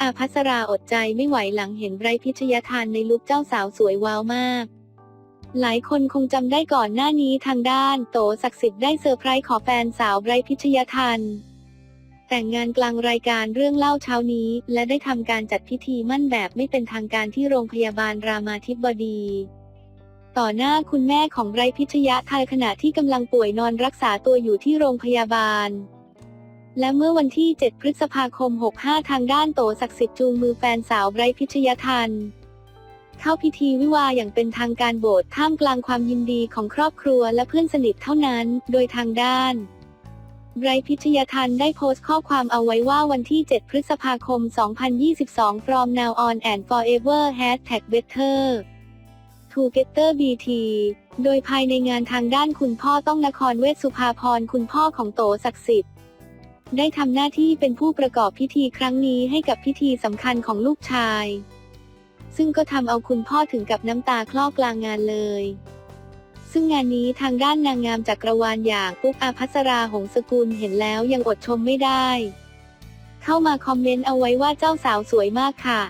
อาภัสราอดใจไม่ไหวหลังเห็นไบรท์พิชยทานในลุคเจ้าสาวสวยว้าวมาก หลายคนคงจำได้ก่อนหน้านี้ทางด้าน โตศักดิ์สิทธิ์ได้เซอร์ไพรส์ขอแฟนสาวไบรท์พิชยทันแต่งงานกลางรายการเรื่องเล่าเช้านี้ และได้ทำการจัดพิธีมั่นแบบไม่เป็นทางการที่โรงพยาบาลรามาธิบดี ต่อหน้าคุณแม่ของไรพิชยะไทยขณะที่กำลังป่วยนอนรักษาตัวอยู่ที่โรงพยาบาล และเมื่อวันที่ 7 พฤษภาคม 65 ทางด้านโตศักดิ์สิทธิ์จูงมือแฟนสาวไบรท์พิชยทันเข้าพิธีวิวาห์อย่างเป็นทางการโบสถ์ท่ามกลางความยินดีของครอบครัวและเพื่อนสนิทเท่านั้น โดยทางด้านไบรท์พิชยทันได้โพสต์ข้อความเอาไว้ว่าวันที่ 7 พฤษภาคม 2022 from now on and forever hashtag better together bt โดยภายในงานทางด้านคุณพ่อต้องนครเวชสุภาพรคุณพ่อของโตศักดิ์สิทธิ์ ได้ทำหน้าที่เป็นผู้ประกอบพิธีครั้งนี้ให้กับพิธีสำคัญของลูกชาย ซึ่งก็ทำเอาคุณพ่อถึงกับน้ำตาคลอกลางงานเลย ซึ่งงานนี้ทางด้านนางงามจักรวาลอย่างปุ๊กอาภัสราหงสกุลเห็นแล้วยังอดชมไม่ได้ เข้ามาคอมเมนต์เอาไว้ว่าเจ้าสาวสวยมากค่ะ